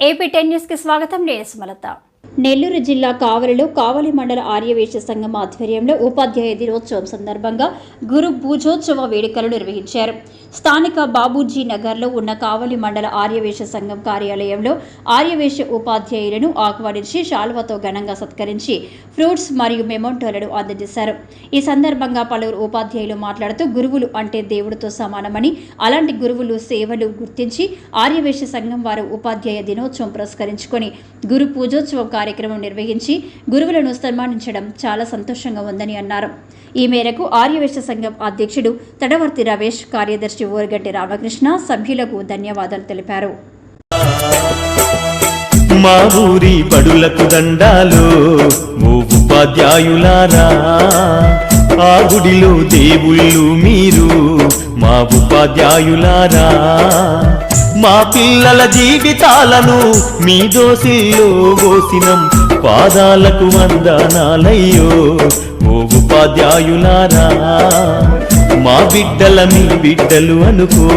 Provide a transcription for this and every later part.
AP ten న్యూస్కి స్వాగతం. నేను సుమలత. నెల్లూరు జిల్లా కావలిలో కావలి మండల ఆర్యవేశ సంఘం ఆధ్వర్యంలో ఉపాధ్యాయ దినోత్సవం సందర్భంగా గురు పూజోత్సవ వేడుకలు నిర్వహించారు. స్థానిక బాబూజీ నగర్లో ఉన్న కావలి మండల ఆర్యవేశ సంఘం కార్యాలయంలో ఆర్యవేశ ఉపాధ్యాయులను ఆహ్వానించి శాల్వతో ఘనంగా సత్కరించి ఫ్రూట్స్ మరియు మెమోంటోలను అందజేశారు. ఈ సందర్భంగా పలువురు ఉపాధ్యాయులు మాట్లాడుతూ గురువులు అంటే దేవుడితో సమానమని అలాంటి గురువులు సేవలు గుర్తించి ఆర్యవేశ సంఘం వారు ఉపాధ్యాయ దినోత్సవం పురస్కరించుకొని గురు పూజోత్సవం కార్యక్రమం నిర్వహించి గురువులను సన్మానించడం చాలా సంతోషంగా ఉందని అన్నారు. ఈ మేరకు ఆర్యవేశ సంఘం అధ్యక్షుడు తడవర్తి రమేష్ కార్యదర్శి ఓరగంటి రామకృష్ణ సభ్యులకు ధన్యవాదాలు తెలిపారు. మా ఊరి బడులకు దండాలు ఉపాధ్యాయులారా. ఆ గుడిలో దేవుళ్ళు మీరు మా ఉపాధ్యాయులారా. మా పిల్లల జీవితాలను మీ దోసిల్లో పోసినం. పాదాలకు వందనాలయ్యో ఓ ఉపాధ్యాయులారా. మా బిడ్డల మీ బిడ్డలు అనుకో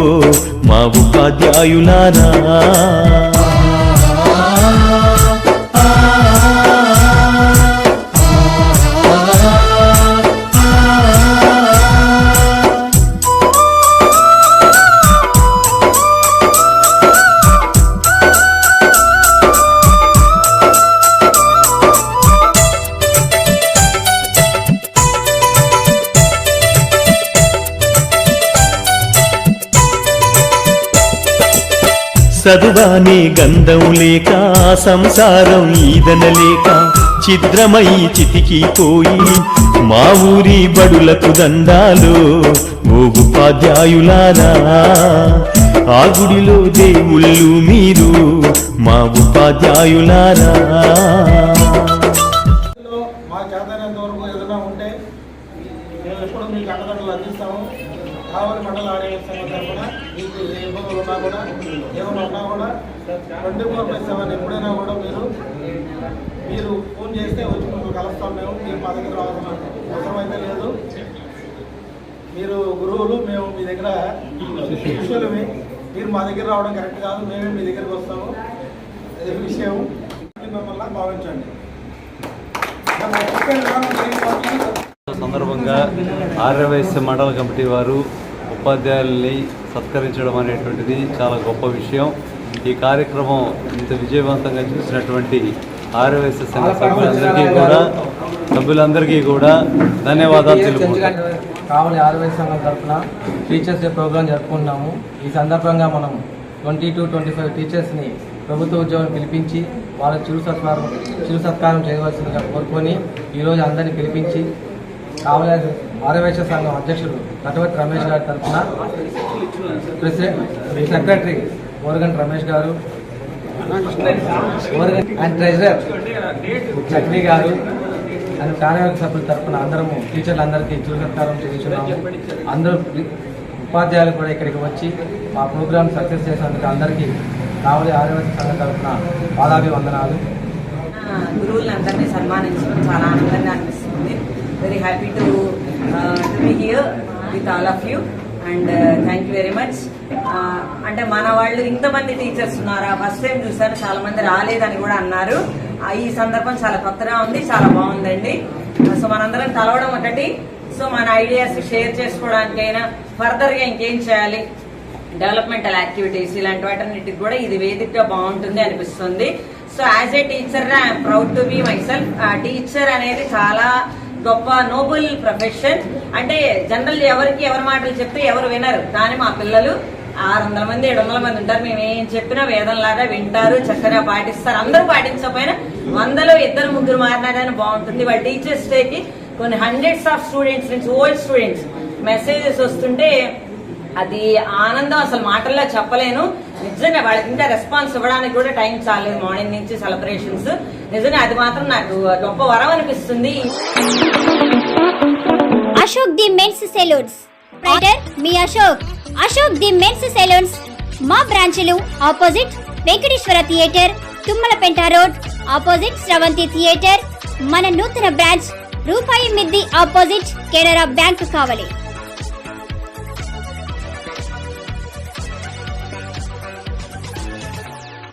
మా ఉపాధ్యాయులారా. చదువానే గంధం లేక సంసారం ఈదనలేక చిద్రమై చితికిపోయి మా ఊరి బడులకు దండాలు ఓ ఉపాధ్యాయులారా. ఆ గుడిలో దేవుళ్ళు మీరు మా ఉపాధ్యాయులారా. మా చేతనంత వరకు ఏదైనా ఉంటే మేము ఎప్పుడు మీకు అండదండలు అందిస్తాము. కావలి మండల ఆరోగ్య సంఘం తరఫున మీకు ఏ ఇబ్బందులు ఉన్నా కూడా ఏమైనా ఉన్నా కూడా ట్వంటీ ఫోర్ బై సెవెన్ ఎప్పుడైనా కూడా మీరు మీరు ఫోన్ చేస్తే వచ్చి మిమ్మల్ని కలుస్తాం మేము మీరు మా దగ్గర రావాల్సిన అవసరం అయితే లేదు. మీరు గురువులు మేము మీ దగ్గర శిష్యులమే. మీరు మా దగ్గర రావడం కరెక్ట్ కాదు మేమే మీ దగ్గరికి వస్తాము. విషయం. మిమ్మల్ని భావించండి సందర్భంగా ఆర్యవైశ్య మండల కమిటీ వారు ఉపాధ్యాయుల్ని సత్కరించడం అనేటువంటిది చాలా గొప్ప విషయం. ఈ కార్యక్రమం ఇంత విజయవంతంగా చూసినటువంటి ఆర్యవైశ్య సంఘ సభ్యులందరికీ కూడా సభ్యులందరికీ కూడా ధన్యవాదాలు తెలుపుకుంటాను కావలి ఆరోగ్య సంఘం తరఫున టీచర్స్ డే ప్రోగ్రాం జరుపుకుంటున్నాము. ఈ సందర్భంగా మనం ట్వంటీ టు ట్వంటీ ఫైవ్ టీచర్స్ని ప్రభుత్వ ఉద్యోగం పిలిపించి వాళ్ళ చిరు సత్కారం చిరు సత్కారం చేయవలసిందిగా కోరుకొని ఈరోజు అందరినీ పిలిపించి కావలి ఆరవేశ సంఘం అధ్యక్షుడు నటవతి రమేష్ గారి తరఫున ప్రెసిడెంట్ సెక్రటరీ ఓరగంటి రమేష్ గారు అండ్ ట్రెజరర్ చక్రి గారు అండ్ కార్యవర్గ సభ్యుల తరఫున అందరము టీచర్లందరికీ సత్కారం చేస్తున్నాము అందరూ ఉపాధ్యాయులు కూడా ఇక్కడికి వచ్చి మా ప్రోగ్రామ్ సక్సెస్ చేసినందుకు అందరికీ కావలి ఆరోగ్య సంఘం తరఫున పాదాభివందనాలు. గురువులందరినీ సన్మానించడం చాలా ఆనందంగా happy to to here with all of you and thank you very much అంటే మన వాళ్ళు ఇంతమంది టీచర్స్ ఉన్నారా? ఫస్ట్ టైం చూసారు చాలా మంది రాలేదని కూడా అన్నారు. ఈ సందర్భం చాలా కొత్తగా ఉంది చాలా బాగుందండి. సో మనందరం కలవడం ఒకటి. సో మన ఐడియాస్ షేర్ చేసుకోవడానికైనా ఫర్దర్గా ఇంకేం చేయాలి? డెవలప్మెంటల్ యాక్టివిటీస్ ఇలాంటి వాటన్నిటికి కూడా ఇది వేదికగా బాగుంటుంది అనిపిస్తుంది. So as a teacher I'm proud to be myself teacher అనేది చాలా గొప్ప నోబుల్ ప్రొఫెషన్. అంటే జనరల్ ఎవరికి ఎవరి మాటలు చెప్తే ఎవరు వినరు. కానీ మా పిల్లలు ఆరు వందల మంది ఏడు వందల మంది ఉంటారు. మేము ఏం చెప్పినా వేదంలాగా వింటారు చక్కగా పాటిస్తారు. అందరూ పాటించకపోయినా వందలో ఇద్దరు ముగ్గురు మారినా కానీ బాగుంటుంది. వాళ్ళ టీచర్స్ డేకి కొన్ని హండ్రెడ్స్ ఆఫ్ స్టూడెంట్స్ నుంచి ఓల్డ్ స్టూడెంట్స్ మెసేజెస్ వస్తుంటే అది ఆనందం. అసలు మాటల్లో చెప్పలేను. నిజంగా వాళ్ళకి ఇంకా రెస్పాన్స్ ఇవ్వడానికి కూడా టైం చాలేదు మార్నింగ్ నుంచి సెలబ్రేషన్స్. నిజంగా అది మాత్రం నాకు గొప్ప వరం అనిపిస్తుంది. Ashok the men's salons. Writer me Ashok. Ashok the men's salons. మా బ్రాంచ్లు opposite Venkateswara theatre Tummalapenta road opposite Sravanthi theatre. మన నూతన బ్రాంచ్ రూపాయి మిద్ది ఆపోజిట్ కెనరా బ్యాంక్ కావలి.